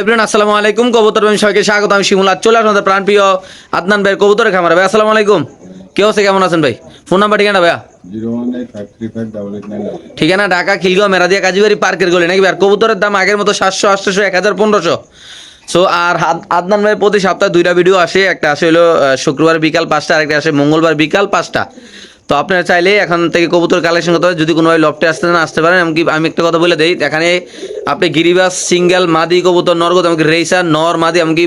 আসসালামু আলাইকুম। কবুতর সবাইকে স্বাগত। আমি শিমুল আজ চলে আপনাদের প্রাণপ্রিয় আদনান ভাইয়ের কবুতরের খামার। ভাই আসসালামু আলাইকুম। কি অবস্থা? কেমন আছেন ভাই? ফোন নাম্বার ঠিকানা ভাইয়া? ঠিকানা ঢাকা খিলগাঁও মেরাদিয়া কাজীবাড়ি পার্কের গলি নাকি ভাই? আর কবুতরের দাম আগের মতো সাতশো আটশোশো এক হাজার পনেরোশো। সো আর আদ- আদনান ভাই প্রতি সপ্তাহে দুইটা ভিডিও আসে। একটা আসে হলো শুক্রবার বিকাল পাঁচটা আর একটা আসে মঙ্গলবার বিকাল পাঁচটা। তো আপনারা চাইলে এখান থেকে কবুতর কালেকশন করতে পারেন। যদি কোনোভাবে লফটে আসতে না আসতে পারেন, এমনকি আমি একটা কথা বলে দিই, এখানে আপনি গিরিবাস, সিঙ্গেল, মাদি কবুতর নরগত এমনকি রেসার নর, মাদি, এমনকি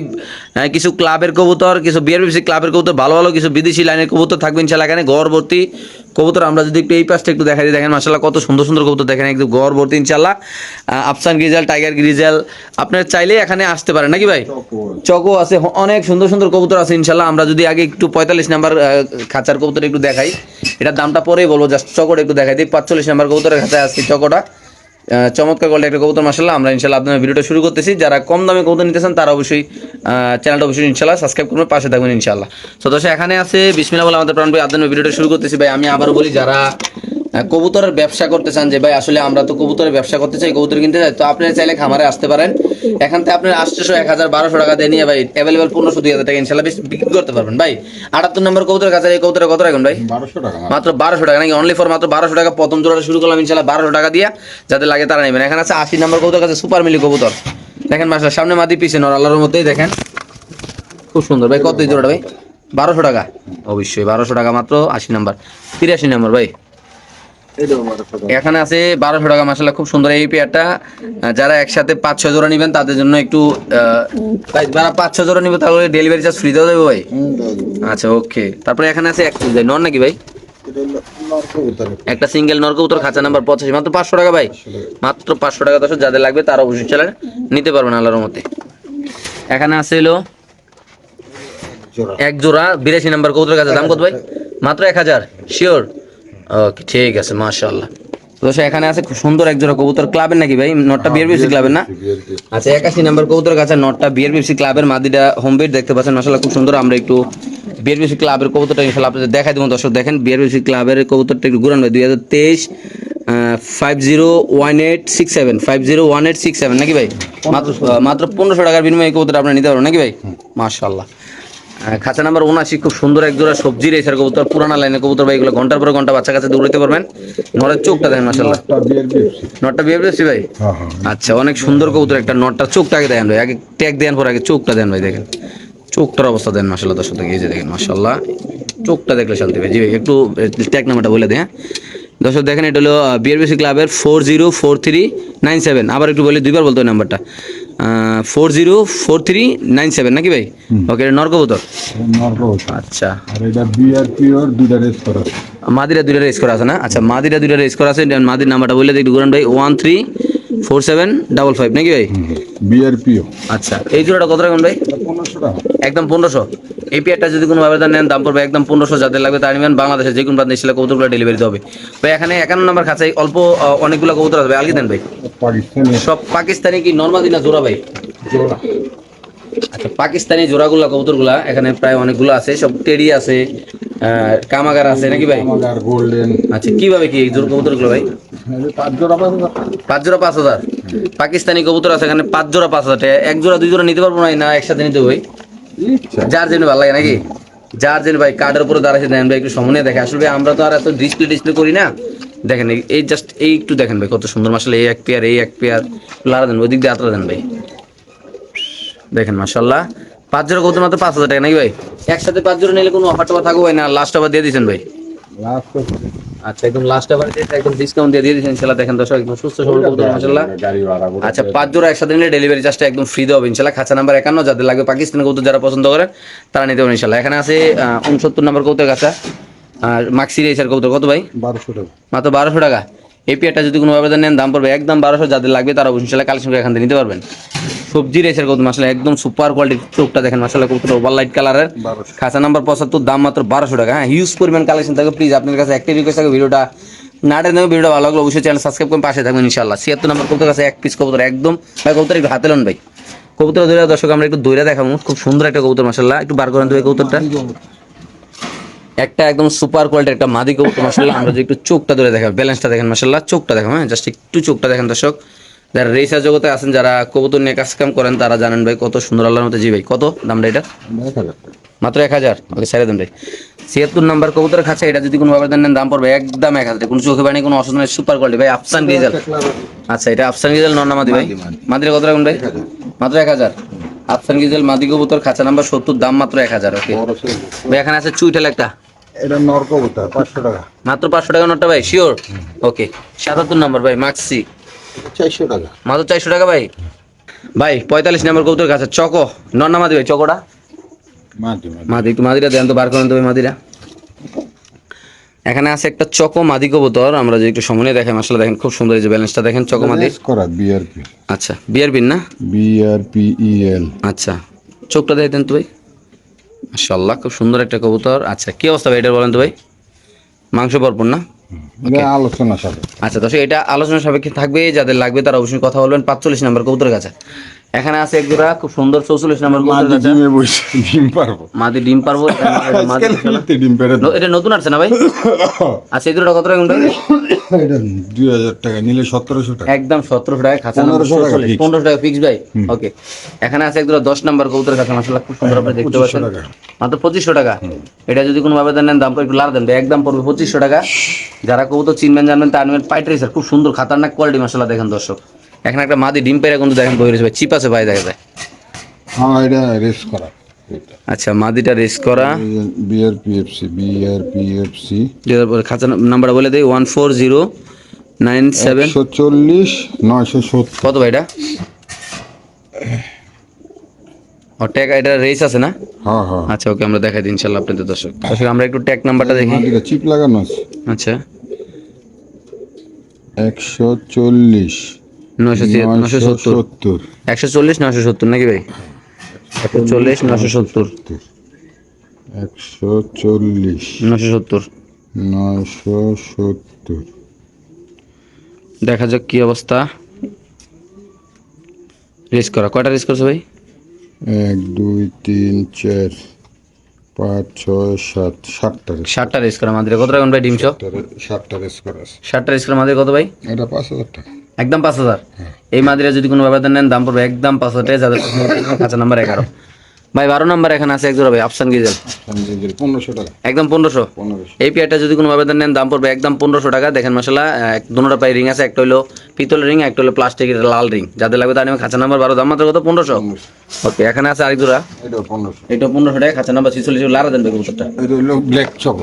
কিছু ক্লাবের কবুতর, কিছু বিআরবিসি ক্লাবের কবুতর, ভালো ভালো কিছু বিদেশি লাইনের কবুতর থাকবেন ইনশাল্লাহ এখানে গড়বর্তী কবুতর আমরা যদি একটু এই পাশটা একটু দেখাই দিই দেখেন মাসাল্লাহ কত সুন্দর সুন্দর কবুতর দেখেন একদম গড়বর্তী ইনশাল্লাহ আফসান গ্রিজাল টাইগার গ্রিজাল আপনার চাইলে এখানে আসতে পারেন নাকি ভাই? চকো আছে অনেক সুন্দর সুন্দর কবুতর আছে ইনশাল্লাহ আমরা যদি আগে একটু পঁয়তাল্লিশ নাম্বার খাঁচার কবুতর একটু দেখাই। এটার দামটা পরেই বলব জাস্ট চকোটা একটু দেখাই দিই পাঁচচল্লিশ নাম্বার কবুতরের খাঁচায় আছে চকোটা। চমৎকার কোয়ালিটি একটা কবুতর মাসাল্লাহ আমরা ইনশাল্লাহ আপনার ভিডিওটা শুরু করতেছি। যারা কম দামে কবুতর নিতে চান তারা অবশ্যই চ্যানেলটা অবশ্যই ইনশাল্লাহ সাবস্ক্রাইব করবেন, পাশে থাকবেন ইনশাল্লাহ তো দর্শক, এখানে আছে বিসমিল্লাহ বলে আমাদের প্রাণ ভাই আপনার ভিডিওটা শুরু করতেছি। ভাই, আমি আবার বলি, যারা কবুতরের ব্যবসা করতে চান যে, ভাই, আসলে আমরা তো কবুতরের ব্যবসা করতে চাই, কবুতর কিনতে চাই, তো আপনারা চাইলে খামারে আসতে পারেন। এখান থেকে আপনার আটশোশো এক হাজার বারোশো টাকা দিয়ে নিয়ে ভাই অ্যাভেলেবেল পনেরোশো দুই হাজার টাকা ইনশাল্লাহ বিক্রি করতে পারবেন। ভাই আটাত্তর নম্বর কবুতরের কাছে এই কবুতরের কত রাখবেন ভাই? বারোশো টাকা মাত্র। বারোশো টাকা নাকি অনলি ফর মাত্র বারোশো টাকা? প্রথম জোড়াটা শুরু করলাম ইনশাল্লাহ বারোশো টাকা দিয়ে যাতে লাগে তারা নেবেন। এখানে আছে আশি নম্বর কবুতর কাছে সুপার মিলি কবুতর। দেখেন মাসা সামনে মাদি পিছনে নর আল্লাহর মধ্যেই দেখেন। খুব সুন্দর ভাই কত জোড়াটা ভাই? বারোশো টাকা। অবশ্যই বারোশো টাকা মাত্র আশি নাম্বার। তিরাশি নম্বর ভাই। এখানে আছে বারোশো টাকা মাসাল্লাহ খুব সুন্দর এই পেয়ারটা যারা একসাথে পাঁচ ছয় জোড়া নেবেন তাদের জন্য একটু যারা পাঁচ ছয় জোড়া নিবে তাহলে ডেলিভারি চার্জ ফ্রি দেওয়া দেবে ভাই। আচ্ছা ওকে তারপরে এখানে আছে এক পিস নন নাকি ভাই। একটা সিঙ্গেল নরকবুতর খাঁচা নাম্বার পঁচাশি মাত্র পাঁচশো টাকা ভাই। মাত্র পাঁচশো টাকা দশ যাদের লাগবে তারা অবশ্যই চালান নিতে পারবেন আল্লাহর মতে এখানে আছে হলো এক জোড়া। বিরাশি নাম্বার কবুতর কাছে দাম কত ভাই? মাত্র এক হাজার শিওর ওকে ঠিক আছে মাশাল্লাহ দোষ এখানে আছে খুব সুন্দর এক জোড়া কবুতর ক্লাবের নাকি ভাই? নটটা বিআরবিএফসি ক্লাবের না? আচ্ছা একাশি নাম্বার কবুতর কাছে নটটা বিয়ার বিএফসি ক্লাবের মাদিটা হোম বেড দেখতে পাচ্ছেন। মাসাল্লাহ খুব সুন্দর। আমরা একটু বিআরবিএফসি ক্লাবের কবুতরটা ইনশাল্লাহ আপনাদের দেখাই দেবো। দর্শক দেখেন বিআরবিএফসি ক্লাবের কবুতরটা একটু ঘুরান ভাই। দুই হাজার তেইশ five zero one eight six seven five zero one eight six seven নাকি ভাই? মাত্র মাত্র পনেরোশো টাকার বিনিময়ে কবুতর আপনারা নিতে পারবেন নাকি ভাই? মাশাল্লাহ খাঁচা নাম্বার উনাশি খুব সুন্দর এক জোড়া সবজি রেসার কবুতর পুরানা লাইনের কবুতর ভাই এগুলো ঘণ্টার পর ঘণ্টা বাচ্চা কাছে দৌড়াতে পারবেন। নরের চোখটা দেখেন বিএফসি। নটটা বিয়ে ভাই? হ্যাঁ, হ্যাঁ। আচ্ছা অনেক সুন্দর কবুতর একটা নটটা চোখটা আগে দেন ভাই আগে ট্যাগ দেন পর আগে চোখটা দেন ভাই দেখেন। চোখটার অবস্থা দেন মাসাল্লাহ দর্শক এই যে দেখেন মাসাল্লাহ চোখটা দেখলে শান্তি ভাই জি ভাই একটু ট্যাগ নাম্বারটা বলে দেন হ্যাঁ। দর্শক দেখেন এটা হলো বিআরবিসি ক্লাবের four zero four three nine seven আবার একটু বলি দুইবার বলতে নাম্বারটা। Four zero four three nine seven নাকি ভাই ওকে এটা নরকবুতর। আচ্ছা। আর এটা বিয়ার পিওর দুইটা রেস করা মাদিরা দুইটা রেস করা আছে না? আচ্ছা মাদিরা দুইটা রেস করা আছে। মাদির নাম্বারটা বলে দেখি গুরান ভাই। One three four seven double five নাকি ভাই? আচ্ছা এই জোড়াটা কত রাখুন ভাই? একদম পনেরোশো। এই পেয়ারটা যদি কোনো ব্যবধান নেন দাম পড়বে একদম পনেরোশো যাদের লাগবে তার নেবেন। বাংলাদেশে যে কোনো প্রান্তে এসে কবুতরগুলো ডেলিভারি হবে। ভাই এখানে একান্ন নম্বর অল্প আহ, অনেকগুলো কবুতর আছে ভাই। আলগি দেন ভাই। পাকিস্তানি। সব পাকিস্তানি কি নর্মাদি না জোড়া ভাই? আচ্ছা পাকিস্তানি জোড়াগুলা কবুতরগুলা এখানে প্রায় অনেকগুলো আছে। সব টেডি আছে কামাগার আছে নাকি ভাই? গোল্ডেন। আচ্ছা কীভাবে কি এই জোর কবুতরগুলো ভাই? পাঁচ জোড়া পাঁচ হাজার। পাকিস্তানি কবুতর আছে এখানে পাঁচ জোড়া পাঁচ হাজার এক জোড়া দুই জোড়া নিতে পারব না একসাথে নিতে ভাই। যার জন্য ভালো লাগে নাকি? যার জন্য ভাই কার্ডের উপরে দাঁড়াইছে দেন ভাই একটু সময় দেখে। আসলে আমরা তো আর এত ডিসপ্লে ডিসপ্লে করি না। দেখেন এই- এই জাস্ট এই একটু দেখেন ভাই কত সুন্দর। মাসাল এই এক পেয়ার এই এক পেয়ার লারা দেন ওই দিক দিয়ে আতরা দেন ভাই। দেখেন মাসাল্লাহ পাঁচ জোড়া কত মাত্র পাঁচ হাজার টাকা নাকি ভাই? একসাথে পাঁচ জোড়া নিলে কোনো অফার টফার থাকবে ভাই? না লাস্ট আবার দিয়ে দিয়েছেন ভাই? আচ্ছা একদম লাস্ট আবার দিয়ে একদম ডিসকাউন্ট দিয়ে দিয়ে দিয়েছেন ইনশাল্লাহ দেখেন দর্শক একদম সুস্থ সবল গাড়ি ভাড়া করে আচ্ছা পাঁচ জোড়া একসাথে নিলে ডেলিভারি চার্জটা একদম ফ্রি দেওয়া হবে ইনশাল্লাহ। খাঁচা নাম্বার একান্ন যাদের লাগবে পাকিস্তানি কৌতুক যারা পছন্দ করেন তারা নিতে পারেন ইনশাল্লাহ। এখানে আছে উনসত্তর নম্বর কৌতুক কাঁচা আর মাক্সি রেসার কৌতুক কত ভাই? বারোশো টাকা। মাত্র বারোশো টাকা। এই পেয়ারটা যদি কোনো আবেদন নেন দাম পড়বে একদম বারোশো যাদের লাগবে তারা ইনশাল্লাহ কালেকশন করে এখান থেকে নিতে পারবেন। সবজি রেসের কৌতুক মাসালা একদম সুপার কোয়ালিটির চোখটা দেখেন মাসালা কৌতুক ওভার লাইট কালারের খাঁচা নাম্বার পঁচাত্তর দাম মাত্র বারোশো টাকা। হ্যাঁ হিউজ পরিমাণ কালেকশন থাকবে প্লিজ আপনার কাছে একটাই রিকোয়েস্ট থাকে ভিডিওটা নাটের নেবে ভিডিওটা ভালো লাগল অবশ্যই চ্যানেল সাবস্ক্রাইব করে পাশে থাকবেন ইনশাল্লাহ ছিয়াত্তর নাম্বার কবুতর কাছে এক পিস কবুতর একদম। ভাই কবুতর একটু হাতে লন ভাই। কবুতর ধরে দর্শক আমরা একটু দৈরা দেখাবো। খুব সুন্দর একটা কবুতর মাসাল্লাহ একটু বার করেন এই কবুতরটা। একটা একদম সুপার কোয়ালিটির একটা মাদি কবুতর মাসাল্লাহ আমরা যদি একটু চোখটা ধরে দেখাবো ব্যালেন্সটা দেখেন মাসাল্লাহ চোখটা দেখো হ্যাঁ জাস্ট একটু চোখটা দেখেন দর্শক। যারা রেসার জগতে আছেন যারা কবুতর নিয়ে কাজ কাম করেন তারা জানেন ভাই কত সুন্দর আল্লাহর মতো জি ভাই। কত দামটা এটা? এক হাজার টাকা মাত্র এক হাজার? ওকে ছেড়ে দেন ভাই। ছিয়াত্তর নাম্বার কবুতর খাচ্ছে এটা যদি কোনো ভাবে দেন দাম পড়বে একদম এক হাজার। কোনো চোখে বানি কোনো অসুবিধা নেই সুপার কোয়ালিটি ভাই আফসান ডিজেল আচ্ছা এটা আফসান গিজেল নর নামাদি ভাই? মাদিরে কত রাখুন ভাই? মাত্র এক হাজার। আফসান গিজেল মাদি কবুতর খাঁচা নাম্বার সত্তর দাম মাত্র এক হাজার ওকে। ভাই এখানে আছে চুইটেল একটা। এটা নরক কবুতর পাঁচশো টাকা। মাত্র পাঁচশো টাকা নোটটা ভাই শিওর ওকে সাতাত্তর নাম্বার ভাই মাক্সি চারশো টাকা। মাত্র চারশো টাকা ভাই? ভাই পঁয়তাল্লিশ নাম্বার কবুতর কাছে চকো। নর মাদি ভাই চকোটা? মাদি একটু মাদিরা দেন তো বার করেন তো ভাই মাদিরা এখানে আছে একটা চকো মাদি কবুতর আমরা যে একটু সময় দেখাই আসলে দেখেন খুব সুন্দর এই যে ব্যালেন্সটা দেখেন চকো মাদি। করা বিআরপি আচ্ছা বিন না? বিআরপি ইএল আচ্ছা চোখটা দেখে দেন তো ভাই। মাশাল্লাহ খুব সুন্দর একটা কবুতর। আচ্ছা কি অবস্থা ভাই এটা বলেন তো ভাই? মাংস ভরপুর না? আলোচনা আচ্ছা দর্শক এটা আলোচনা সাপেক্ষে থাকবে যাদের লাগবে তারা অবশ্যই কথা বলবেন। পাঁচচল্লিশ নাম্বার কবুতরের কাছে। এখানে আছে এক জোড়া খুব সুন্দর চৌচল্লিশ নাম্বার ডিমে বসে ডিম পারব। মাদি ডিম পারব ডিম এটা নতুন আসছে না ভাই? আচ্ছা দুটো কত টাকা দুই হাজার টাকা নিলে সতেরোশো টাকা। একদম সতেরোশো টাকা খাঁচা 1500 টাকা fix। পনেরোশো টাকা ফিক্স ভাই। ওকে এখানে আছে একদম দশ নাম্বার কবুতরের কাছে মাসাল্লাহ খুব সুন্দর আপনি দেখতে পাচ্ছেন। মাত্র পঁচিশশো টাকা। এটা যদি কোনো ভাবে দেন দাম একটু লার দেন একদম পড়বে পঁচিশশো টাকা। যারা কবুতর চিনবেন জানবেন তার নেবেন পাইট রেসার খুব সুন্দর খাতারনাক কোয়ালিটি মাসাল্লাহ দেখেন দর্শক। এখানে একটা মাদি ডিম পেরে কিন্তু দেখেন বই রয়েছে ভাই চিপ আছে ভাই দেখা যায়। হ্যাঁ এটা রেস করা আচ্ছা মাদিটা রেস করা। বিআরপিএফসি বিআরপিএফসি যেটার পরে খাঁচা নাম্বার বলে দেই one four zero nine seven চল্লিশ নয়শো সত্তর। কত ভাই এটা? ও ট্যাগ এটা রেস আছে না? হ্যাঁ হ্যাঁ। আচ্ছা ওকে আমরা দেখাই দিই ইনশাল্লাহ আপনাদের দর্শক। দর্শক আমরা একটু ট্যাগ নাম্বারটা দেখি। চিপ লাগানো আছে। আচ্ছা। একশো চল্লিশ। সত্তর। সত্তর। একশো চল্লিশ নয়শো সত্তর নাকি ভাই? একশো চল্লিশ নয়শো সত্তর। একশো চল্লিশ। নয়শো সত্তর। নয়শো সত্তর। দেখা যাক কি অবস্থা। রেস করা। কয়টা রেস করছে ভাই? এক দুই তিন চার পাঁচ ছয় সাত। সাতটা রেস করা। আমাদের কত টাকা ভাই ডিমশো সাতটা রেস করা ষাটটা রেস করা আমাদের কত ভাই? এটা পাঁচ হাজার টাকা। একদম পাঁচ হাজার। এই মাদিরা যদি কোনো ব্যবধান নেন, দাম পড়বে একদম পাঁচ হাজার। যাদের কাঁচা নাম্বার এগারো। ভাই বারো নাম্বার এখানে আছে এক জোড়া ভাই আফসান গিজেল পনেরোশো টাকা। একদম পনেরোশো। এই পেয়ারটা যদি কোনো আবেদন নেন দাম পড়বে একদম পনেরোশো টাকা। দেখেন মশলা দুটোটা পায়ে রিং আছে একটা হলো পিতলের রিং একটা হলো প্লাস্টিকের লাল রিং। যাদের লাগবে তার খাঁচা নাম্বার বারো দাম মাত্র কত? পনেরোশো। ওকে এখানে আছে আরেক জোড়া। এটা পনেরোশো। টাকা খাঁচা নাম্বার ছিচল্লিশ লারা দেন কবুতরটা। ব্ল্যাক চক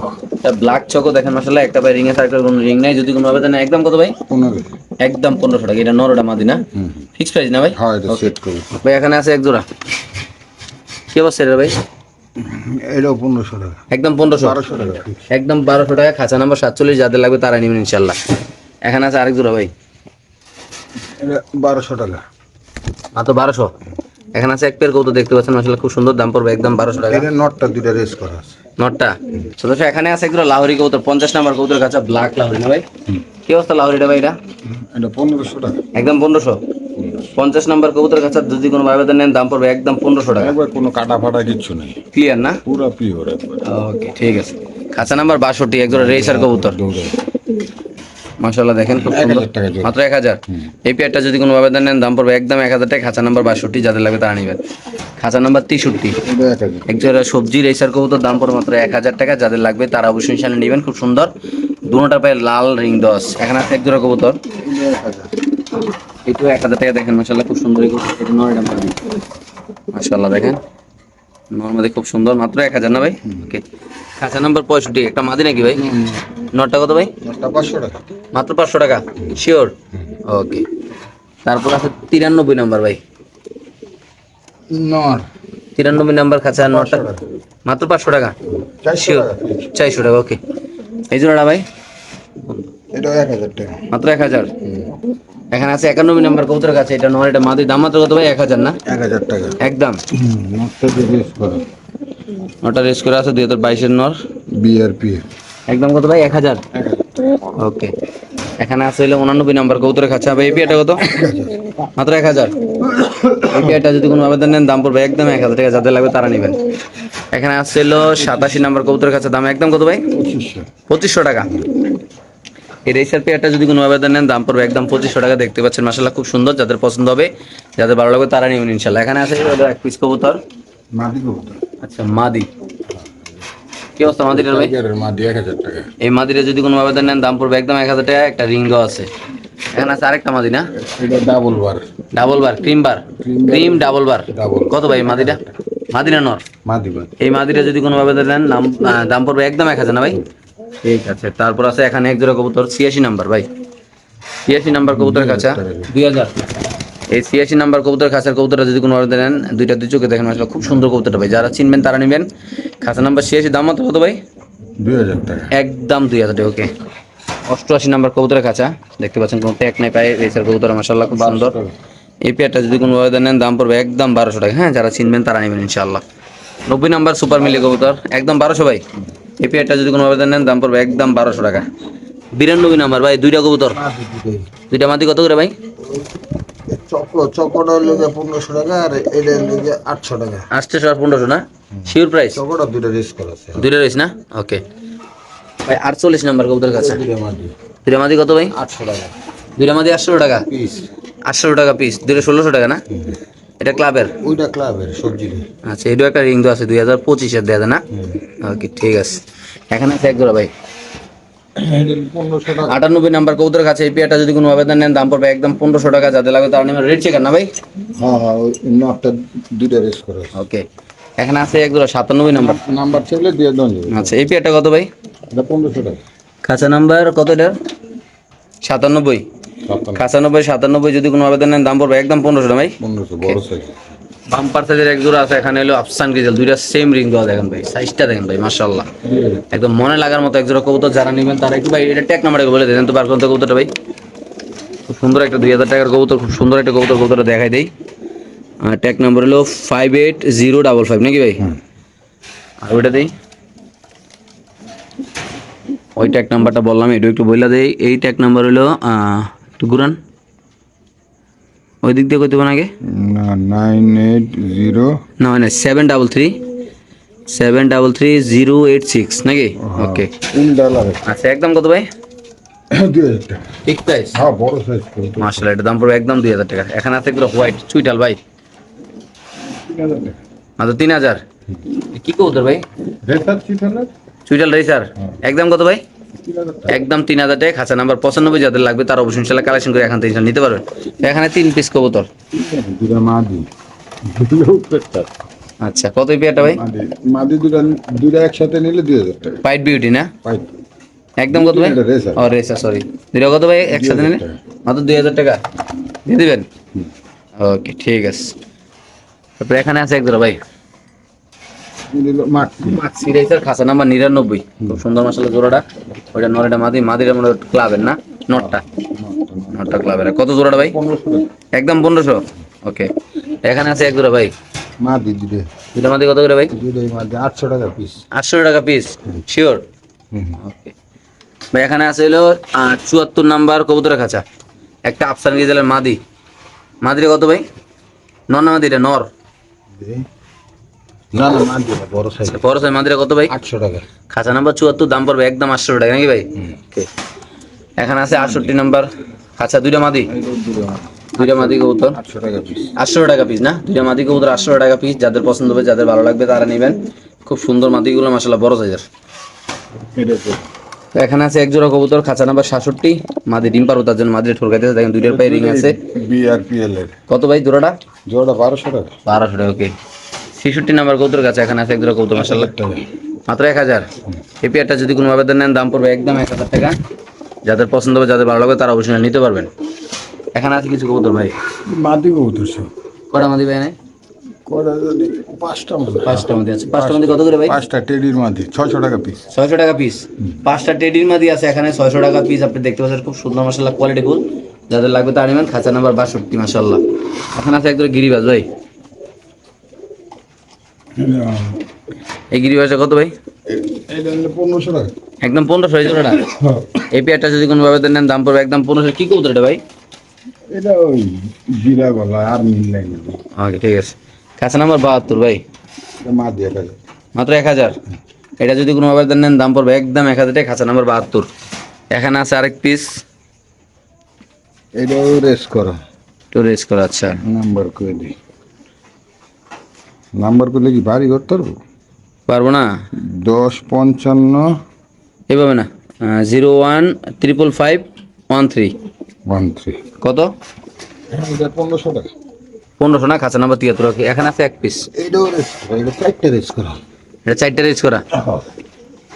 ব্ল্যাক চকো দেখেন মশলা একটা পায়ে রিং আছে একটা কোনো রিং নাই। যদি কোনো আবেদন একদম কত ভাই? একদম পনেরোশো টাকা। এটা নরোটা মাদি না ফিক্স প্রাইস না ভাই? হ্যাঁ ভাই এখানে আছে এক জোড়া। কি অবস্থা এটা ভাই? এটাও পনেরোশো টাকা। একদম পনেরোশো? বারোশো টাকা একদম বারোশো টাকা খাঁচা নাম্বার সাতচল্লিশ যাদের লাগবে তারা নেবেন ইনশাল্লাহ এখানে আছে আরেক জোড়া ভাই। বারোশো টাকা। মাত্র বারোশো? এখানে আছে এক পেয়ার কৌতো দেখতে পাচ্ছেন আসলে খুব সুন্দর দাম পড়বে একদম বারোশো টাকা। নটটা দুইটা রেস করা আছে। নটটা? সদস্য এখানে আছে একজন লাহরি কৌতর পঞ্চাশ নাম্বার কৌতর কাছে ব্ল্যাক লাহরি না ভাই? কি অবস্থা লাহরিটা ভাই এটা? এটা পনেরোশো টাকা। একদম পনেরোশো? পঞ্চাশ নাম্বার কবুতর কাছে যদি কোনো ভাবে নেন দাম পড়বে একদম পনেরোশো টাকা। একবার কোনো কাটা ফাটা কিচ্ছু নেই। ক্লিয়ার না? পুরো পিওর ওকে ঠিক আছে। খাঁচা নাম্বার বাষট্টি একজন রেসার কবুতর। মাশাল্লাহ দেখেন খুব সুন্দর। জোড়া। মাত্র এক হাজার। এই পেয়ারটা যদি কোনো আবেদন নেন দাম পড়বে একদম এক হাজার টাকা। খাঁচা নাম্বার বাষট্টি যাদের লাগবে তারা নেবেন। খাঁচা নাম্বার তেষট্টি। এক একজোড়া সবজি রেসার কবুতর দাম পড়বে মাত্র এক হাজার টাকা। যাদের লাগবে তারা অবশ্যই ইনশাল্লাহ নেবেন খুব সুন্দর। দুটোটা পায়ে লাল রিং দশ। এখানে আছে একজোড়া কবুতর। এক এটাও এক হাজার টাকা দেখেন মাসাল্লাহ খুব সুন্দর এটা নয়টা মাদি মাসাল্লাহ দেখেন নর্মাদি খুব সুন্দর মাত্র এক হাজার না ভাই? ওকে খাঁচা নাম্বার পঁয়ষট্টি একটা মাদি নাকি ভাই? নটা কত ভাই? পাঁচশো টাকা। মাত্র পাঁচশো টাকা? শিওর ওকে তারপর আছে তিরানব্বই নাম্বার ভাই। নর। তিরানব্বই নাম্বার খাঁচা নটা মাত্র পাঁচশো টাকা? শিওর চারশো টাকা ওকে এই জোড়াটা ভাই? এক হাজার টাকা। মাত্র এক হাজার? এখানে আছে একানব্বই নাম্বার কাছে এটা নয় এটা মাদি দাম মাত্র কত ভাই? এক হাজার না? এক হাজার টাকা। একদম। করা। নটা রেস করে আছে দুই হাজার বাইশের নর। বিআরপি একদম কত ভাই? এক হাজার? ওকে এখানে আছে হলো উনানব্বই নাম্বার কবুতরের কাছে। হবে এপিআটা কত? মাত্র এক হাজার। এপিআটা যদি কোনো আবেদন নেন দাম পড়বে একদম এক হাজার। টাকা যাদের লাগবে তারা নেবেন। এখানে আসছে হলো সাতাশি নাম্বার কবুতরের কাছে দাম একদম কত ভাই? পঁচিশশো টাকা। এই রেসার পেয়ারটা যদি কোনো আবেদন নেন দাম পড়বে একদম পঁচিশশো টাকা। দেখতে পাচ্ছেন মাসাল্লাহ খুব সুন্দর যাদের পছন্দ হবে যাদের ভালো লাগবে তারা নেবেন ইনশাল্লাহ এখানে আছে এক পিস কবুতর। মাদি কবুতর। আচ্ছা মাদি। কি অবস্থা মাদিটার ভাই? মাদি এক হাজার টাকা। এই মাদিরে যদি কোনো আবেদন নেন দাম পড়বে একদম এক হাজার টাকা একটা রিংও আছে। এখানে আছে আরেকটা মাদি না? এটা double bar double bar cream bar cream double bar. কত ভাই মাদিটা? মাদিনা নর? মাদি এই মাদিটা যদি কোনো আহ, দাম পড়বে একদম এক হাজার না ভাই? ঠিক আছে তারপর আছে এখানে এক জোড়া কবুতর ছিয়াশি নাম্বার ভাই। ছিয়াশি নাম্বার কবুতরের কাছা দুই হাজার। এই ছিয়াশি নাম্বার কবুতর খাঁচার কবুতরটা যদি কোনো অর্ডার দেন দুইটা দুই চোখে দেখেন আসলে খুব সুন্দর কবুতরটা ভাই। যারা চিনবেন তারা নেবেন। খাঁচা নাম্বার ছিয়াশি দাম মাত্র কত ভাই? দুই হাজার টাকা। একদম দুই হাজার টাকা ওকে অষ্টআশি নাম্বার কবুতরের কাছা দেখতে পাচ্ছেন কোনো ট্যাক নাই পায়ে রেসের কবুতর মাসাল্লাহ খুব সুন্দর। এই পেয়ারটা যদি কোনো ভাবে নেন দাম পড়বে একদম বারোশো টাকা। হ্যাঁ যারা চিনবেন তারা নেবেন ইনশাল্লাহ নব্বই নাম্বার সুপার মিলি কবুতর একদম বারোশো ভাই। এই পেয়ারটা যদি কোনো ভাবে নেন দাম পড়বে একদম বারোশো টাকা। বিরানব্বই নাম্বার ভাই দুইটা কবুতর। দুইটা মাটি কত করে ভাই? পনেরোশো টাকা আর আটশো টাকা। আটশোশো আর পনেরোশো না? শিওর প্রাইস রেস করা আছে। দুইটা না? ওকে ভাই আটচল্লিশ নাম্বার কবুতর কাছে। দুইটা মাটি। কত ভাই? আটশো টাকা। দুইটা মাটি আটশো টাকা। পিস আটশো টাকা পিস দুইটা ষোলোশো টাকা না? এটা ক্লাবের? ওইটা ক্লাবের সবজি আচ্ছা এটাও একটা রিং তো আছে দুই হাজার পঁচিশের দেওয়া না? ওকে ঠিক আছে। এখানে আছে একজোড়া ভাই। আটানব্বই নাম্বার কৌতর কাছে এই পেয়ারটা যদি কোনো আবেদন নেন দাম পড়বে একদম পনেরোশো টাকা। যাদের লাগবে তার নেবেন। রেড চেকার না ভাই? হ্যাঁ হ্যাঁ ওই নটটা দুটো রেস করা ওকে এখানে আছে এক জোড়া সাতানব্বই নাম্বার। নাম্বার চাইলে দিয়ে দেন আচ্ছা এই পেয়ারটা কত ভাই? এটা পনেরোশো টাকা। খাঁচা নাম্বার কত এটা? সাতানব্বই। খাঁচানব্বই সাতানব্বই যদি কোনো আবেদন নেন দাম পড়বে একদম পনেরোশো ভাই? পনেরোশো বড় সাইজ। বাম্পার সাইজের এক জোড়া আছে এখানে হলো আফসান গ্রিজেল দুইটা সেম রিং দেওয়া দেখেন ভাই সাইজটা দেখেন ভাই মাশাল্লাহ একদম মনে লাগার মতো এক জোড়া কবুতর যারা নেবেন তারা একটু ভাই এটা ট্যাক নাম্বারে বলে দেন তো বার করতে কবুতরটা ভাই। খুব সুন্দর একটা দুই হাজার টাকার কবুতর খুব সুন্দর একটা কবুতর কবুতরটা দেখাই দেই। ট্যাক নাম্বার হলো five eight zero double five নাকি ভাই? আর ওইটা দেই। ওই ট্যাক নাম্বারটা বললাম এটা একটু বললা দেই। এই ট্যাক নাম্বার হলো ঘুরান। ওই দিক দিয়ে কইতে আগে? না নাইন এইট জিরো না মানে seven double three seven double three zero eight six নাকি? ওকে আচ্ছা একদম কত ভাই? হ্যাঁ মার্শাল এটার দাম পড়বে একদম দুই হাজার টাকা। এখানে আছে এগুলো হোয়াইট চুইটাল ভাই। মাত্র তিন হাজার। কি কবুতর ভাই? চুইটাল রেসার। একদম কত ভাই? একদম তিন হাজার টাকা খাঁচা নাম্বার পঁচানব্বই যাদের লাগবে তার অবশ্যই ইনশাল্লাহ কালেকশন করে এখান থেকে নিতে পারবেন এখানে তিন পিস কবুতর। আচ্ছা কত পেয়ারটা ভাই? মাদি দুটা দুটা একসাথে নিলে দুই হাজার টাকা হোয়াইট বিউটি না? একদম কত ভাই? ও রেসার সরি দুটা কত ভাই? একসাথে নিলে? মাত্র দুই হাজার টাকা। দিয়ে দিবেন? ওকে ঠিক আছে। তারপরে এখানে আছে এক জোড়া ভাই। খাসা নাম্বার নিরানব্বই। খুব সুন্দর মশলা জোড়াটা। ওইটা নরেটা মাদি মাদির মনে ক্লাবের না? নটটা নটটা ক্লাবের। কত জোড়াটা ভাই? একদম পনেরোশো। ওকে। এখানে আছে এক জোড়া ভাই? মাদি দুটো দুটা মাদি কত করে ভাই? দুটোই আটশো টাকা পিস আটশো টাকা পিস শিওর ওকে। ভাই এখানে আছে হলো চুয়াত্তর নাম্বার কবুতরের খাঁচা। একটা আফসান গিয়েছিলেন মাদি। মাদিরে কত ভাই? নর না মাদিটা নর। না না মাঝে বড় সাইজ বড় সাইজ মাদিরে কত ভাই? আটশো টাকা। খাঁচা নাম্বার চুয়াত্তর দাম পড়বে একদম আটশো টাকা নাকি ভাই? এখানে আছে আটষট্টি নাম্বার। খাঁচা দুইটা মাদি? দুইটা মাদি কবুতর। আটশো টাকা পিস আটশো টাকা পিস না? দুইটা মাদি কবুতর টাকা পিস যাদের পছন্দ হবে যাদের ভালো লাগবে তারা নেবেন। খুব সুন্দর মাদিগুলো মাসাল্লাহ বড় সাইজের। এখানে আছে এক জোড়া কবুতর খাঁচা নাম্বার সাতষট্টি। মাদি ডিম পারব তার জন্য মাদি ঠোরকাইতেছে দেখেন দুইটার পায়ে রিং আছে। বিআরপিএল এর। কত ভাই জোড়াটা? জোড়া বারোশো টাকা। বারোশো টাকা ওকে ছেষট্টি নাম্বার কৌতুর কাছে এখানে আছে এক জোড়া কবুতর মাসাল্লাহ মাত্র এক হাজার। এই পেয়ারটা যদি কোনো আবেদন নেন দাম পড়বে একদম এক হাজার টাকা। যাদের পছন্দ হবে যাদের ভালো লাগবে তারা অবশ্যই নিতে পারবেন। এখানে আছে কিছু কবুতর ভাই? মাদি কবুতর সব। কটা মাদি ভাই পাঁচটা পাঁচটা মাদি আছে। পাঁচটা মাদি কত করে ভাই? পাঁচটা টেডির মাদি ছয়শো টাকা পিস ছয়শো টাকা পিস পাঁচটা টেডির মাদি আছে এখানে ছয়শো টাকা পিস আপনি দেখতে পাচ্ছেন খুব সুন্দর মশলা কোয়ালিটি ফুল। যাদের লাগবে তারা নেবেন খাঁচা নাম্বার বাষট্টি মাসাল্লাহ এখানে আছে একদম গিরিবাজ ভাই। এই গিরিবাজটা কত ভাই? পনেরোশো টাকা একদম পনেরোশো হয়েছে ওটা এই পেয়ারটা যদি কোনো ভাবে নেন দাম পড়বে একদম পনেরোশো। কি কবুতর এটা ভাই? এটা ওই জিরা গলা আর মিল লাইন ওকে ঠিক আছে। খাঁচা নাম্বার বাহাত্তর ভাই। মাত্র এক হাজার? এটা যদি কোনো ভাবে নেন দাম পড়বে একদম এক হাজার। টাকা খাঁচা নাম্বার বাহাত্তর। এখানে আছে আরেক পিস এটাও রেস করা। একটু রেস করা আচ্ছা। নাম্বার করে দিই? নাম্বার করলে কি বাড়ি করতে পারব পারব না? দশ পঞ্চান্ন। এভাবে না। Zero one triple five one three one three কত? পনেরোশো টাকা। পনেরোশো না? খাঁচা নাম্বার তিয়াত্তর এখানে আছে এক পিস চারটে রেস করা। এটা চারটে রেস করা?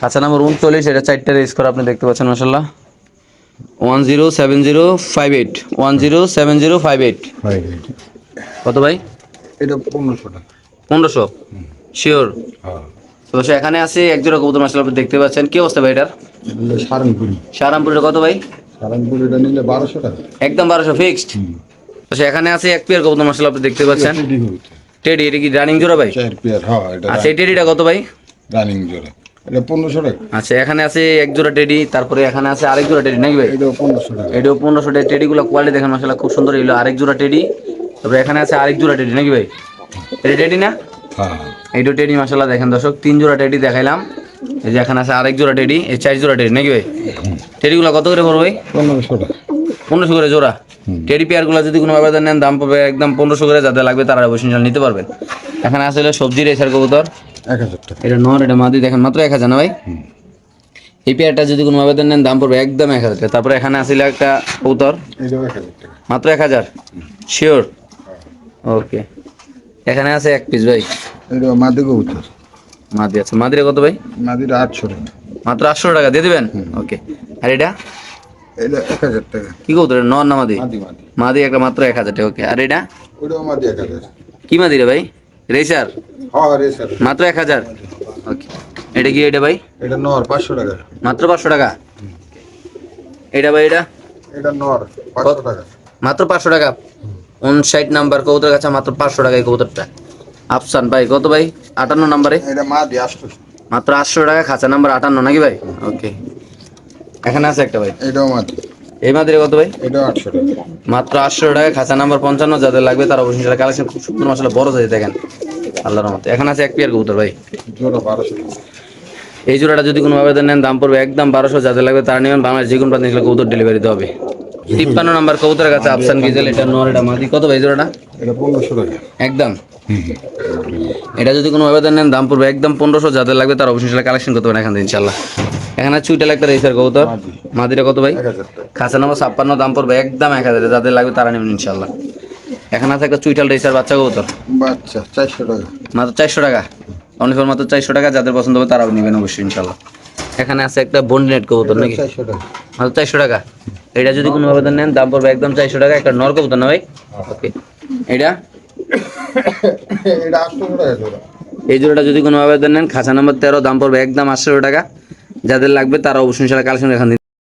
খাঁচা নাম্বার উনচল্লিশ এটা চারটে রেস করা। আপনি দেখতে পাচ্ছেন মাসাল্লাহ one zero seven zero five eight one zero seven zero five eight কত ভাই? এটা পনেরোশো টাকা। পনেরোশো। শিওর হ্যাঁ। তো সে এখানে আছে এক জোড়া কবুতর মাসাল্লাহ আপনি দেখতে পাচ্ছেন। কি অবস্থা ভাই এটার? এগুলো সারঙ্গপুরি শাহরামপুরের কত ভাই? সারঙ্গপুরি এটা নিলে বারোশো টাকা। একদম বারোশো ফিক্সড তো সে এখানে আছে এক পেয়ার কবুতর মাসাল্লাহ আপনি দেখতে পাচ্ছেন। টেডি টেডি এটা কি রানিং জোড়া ভাই? চার পেয়ার হ্যাঁ এটা আচ্ছা এই টেডিটা কত ভাই? রানিং জোড়া। এটা পনেরোশো টাকা। আচ্ছা এখানে আছে এক জোড়া টেডি তারপরে এখানে আছে আরেক জোড়া টেডি নাকি ভাই? এটাও পনেরোশো টাকা। এটাও পনেরোশো টাকা। টেডিগুলো কোয়ালিটি দেখেন মাসাল্লাহ খুব সুন্দর এগুলো আরেক জোড়া টেডি তারপরে এখানে আছে আরেক জোড়া টেডি নাকি ভাই? এটা টেডি না? হ্যাঁ। এইটাও টেডি মাসাল্লাহ দেখেন দর্শক তিন জোড়া টেডি দেখাইলাম। এই যে এখানে আছে আরেক জোড়া টেডি এই চার জোড়া টেডি নাকি ভাই? টেডিগুলো কত করে পড়বে পনেরোশো করে জোড়া। টেডি পেয়ারগুলো যদি কোনো আবেদন নেন দাম পাবে একদম পনেরোশো করে যাদের লাগবে তারা অবশ্যই নিতে পারবেন। এখানে আসলে সবজি রেসার কবুতর। এক এটা নর এটা মাদি দেখেন মাত্র এক হাজার না ভাই? এই পেয়ারটা যদি কোনো আবেদন নেন দাম পড়বে একদম এক হাজার টাকা। তারপরে এখানে আসলে একটা কবুতর। মাত্র এক হাজার? শিওর ওকে এখানে আছে এক পিস ভাই। এটাও মাদি কবুতর। মাদি আছে। মাদিরে কত ভাই? মাদিটা আটশো টাকা। মাত্র আটশো টাকা দিয়ে দিবেন? ওকে। আর এটা? এটা এক হাজার টাকা। কি কবুতর এটা? নর না মাদি? মাদি একটা মাত্র এক হাজার টাকা ওকে। আর এটা? ওটাও মাদি এক হাজার। কি মাদি রে ভাই? রেসার? হ্যাঁ রে স্যার মাত্র এক হাজার? ওকে। এটা কি এটা ভাই? এটা নর পাঁচশো টাকা। মাত্র পাঁচশো টাকা? এটা ভাই এটা? এটা নর পাঁচশো টাকা। মাত্র পাঁচশো টাকা? উনষাট নাম্বার কবুতর কাছে মাত্র পাঁচশো টাকা এই কবুতরটা। আফসান ভাই কত ভাই? আটান্ন নাম্বারে? মাত্র আটশো টাকা খাঁচা নাম্বার আটান্ন নাকি ভাই? ওকে। এখানে আছে একটা ভাই। এটাও এই মাদিরে কত ভাই? এটাও আটশো টাকা। মাত্র আটশো টাকা খাঁচা নাম্বার পঞ্চান্ন যাদের লাগবে তারা অবশ্যই সেটা কালেকশন খুব সুন্দর মশলা বড় যায় দেখেন। আল্লাহর মতো এখানে আছে এক পেয়ার কবুতর ভাই। এই জোড়াটা যদি কোনো আবেদন নেন দাম পড়বে একদম বারোশো। যাদের লাগবে তারা নেবেন। বাংলাদেশ যে কোনো প্রান্তে কবুতর ডেলিভারি দিতে হবে। তিপ্পান্ন নাম্বার কবুতরের কাছে আফসান গিজেল এটা নর এটা মাদি। কত ভাই জোড়াটা? এটা পনেরোশো টাকা। একদম? এটা যদি কোনো আবেদন নেন দাম পড়বে একদম পনেরোশো যাদের লাগবে তার অবশ্যই সেটা কালেকশন করতে পারেন এখান থেকে ইনশাল্লাহ এখানে চুইটাল একটা রেসার কবুতর। মাদিরা কত ভাই? খাসা নাম্বার ছাপ্পান্ন দাম পড়বে একদম এক হাজার। যাদের লাগবে তারা নেবেন ইনশাল্লাহ এখানে আছে একটা চুইটাল রেসার বাচ্চা কবুতর। বাচ্চা চারশো টাকা। মাত্র চারশো টাকা। অনলি মাত্র চারশো টাকা যাদের পছন্দ হবে তারাও নেবেন অবশ্যই ইনশাল্লাহ এখানে আছে একটা বন্ডিনেট কবুতর নাকি? চারশো টাকা। মাত্র চারশো টাকা। এটা যদি কোনো আবেদন নেন দাম পড়বে একদম চারশো টাকা একটা নর কবুতর না ভাই? ওকে এটা? এটা এই জোড়াটা যদি কোনো আবেদন নেন খাঁচা নম্বর তেরো দাম পড়বে একদম আটশো টাকা। যাদের লাগবে তারা অবশ্যই সেটা কালেকশন এখান